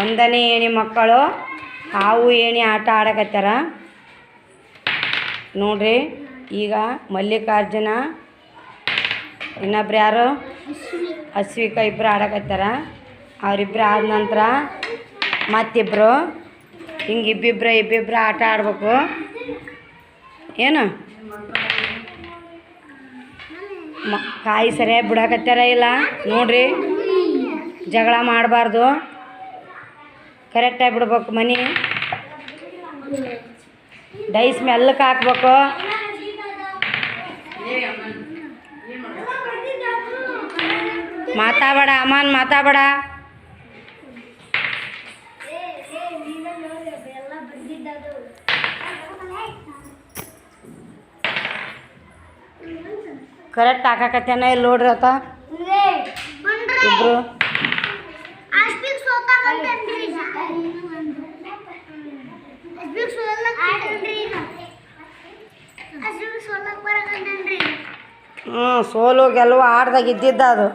ಒಂದನೇ ಏಣಿ ಮಕ್ಕಳು, ಹಾವು ಏಣಿ ಆಟ ಆಡಕತ್ತಾರ. ನೋಡ್ರಿ, ಈಗ ಮಲ್ಲಿಕಾರ್ಜುನ, ಇನ್ನೊಬ್ರು ಯಾರು? ಅಶ್ವಿಕ ಇಬ್ಬರು ಆಡಕತ್ತಾರ. ಅವರಿಬ್ಬರು ಆದ ನಂತರ ಮತ್ತಿಬ್ಬರು ಹಿಂಗೆ ಇಬ್ಬಿಬ್ರು ಇಬ್ಬಿಬ್ರು ಆಟ ಆಡ್ಬೇಕು. ಏನು? ಮ, ಕಾಯಿ ಸರಿಯಾಗಿ ಬಿಡಕತ್ತಾರ ಇಲ್ಲ? ನೋಡ್ರಿ, ಜಗಳ ಮಾಡಬಾರ್ದು. ಕರೆಕ್ಟಾಗಿ ಬಿಡ್ಬೇಕು ಮನೆ. ಡೈಸ್ ಮೆಲ್ಲಕ್ಕೆ ಹಾಕ್ಬೇಕು. ಮಾತಾಬೇಡ ಅಮ್ಮನ್ ಮಾತಾಬೇಡ ಕರೆಕ್ಟ್ ಹಾಕಾಕತ್ತೇನ ಇಲ್ಲಿ ನೋಡ್ರಿ ಆತ ಇಬ್ರು. ಹ್ಞೂ, ಸೋಲು ಗೆಲುವು ಆಡ್ದಾಗ ಇದ್ದಿದ್ದ ಅದು.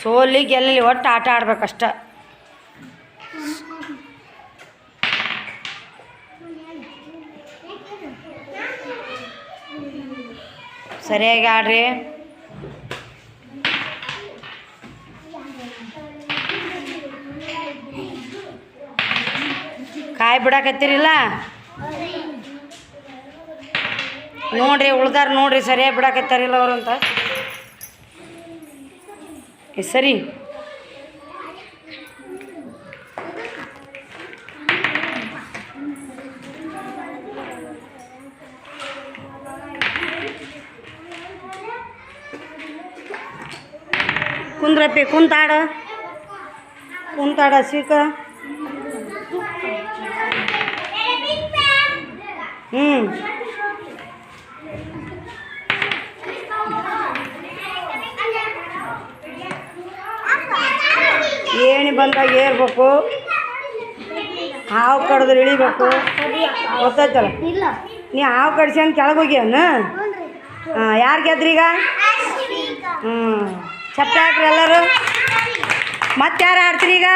ಸೋಲಿ ಗೆಲ್ಲಲಿ ಒಟ್ಟು ಆಟ ಆಡ್ಬೇಕಷ್ಟ. ಸರಿಯಾಗಿ ಆಡ್ರಿ. ಕಾಯಿ ಬಿಡಾಕತ್ತೀರಿಲ್ಲ? ನೋಡ್ರಿ ಉಳ್ದಾರ ನೋಡ್ರಿ ಸರಿಯಾಗಿ ಬಿಡಾಕತ್ತಾರಿಲ್ಲ ಅವರು ಅಂತ. ಏ, ಸರಿ. ಕುಂದ್ರಪ್ಪಿ ಕುಂತಾಡ. ಕುಂತಾಡ ಸ್ವೀಕ ಹ್ಞೂ ಏಣಿ ಬಂದಾಗ ಏರ್ಬೇಕು. ಹಾವು ಕಡ್ದ್ರೆ ಇಳಿಬೇಕು. ಗೊತ್ತಾಯ್ತಲ್ಲ? ನೀ ಹಾವು ಕಡ್ಸ್ಕೊಂಡ್ ಕೆಳಗೆ ಹೋಗ್ಯಾನ ಹಾಂ ಯಾರು ಗೆದ್ರಿ ಈಗ? ಹ್ಞೂ ಚಪ್ಪ ಹಾಕ್ರಿ ಎಲ್ಲರೂ. ಮತ್ತೆ ಯಾರು ಆಡ್ತೀರಿ ಈಗ?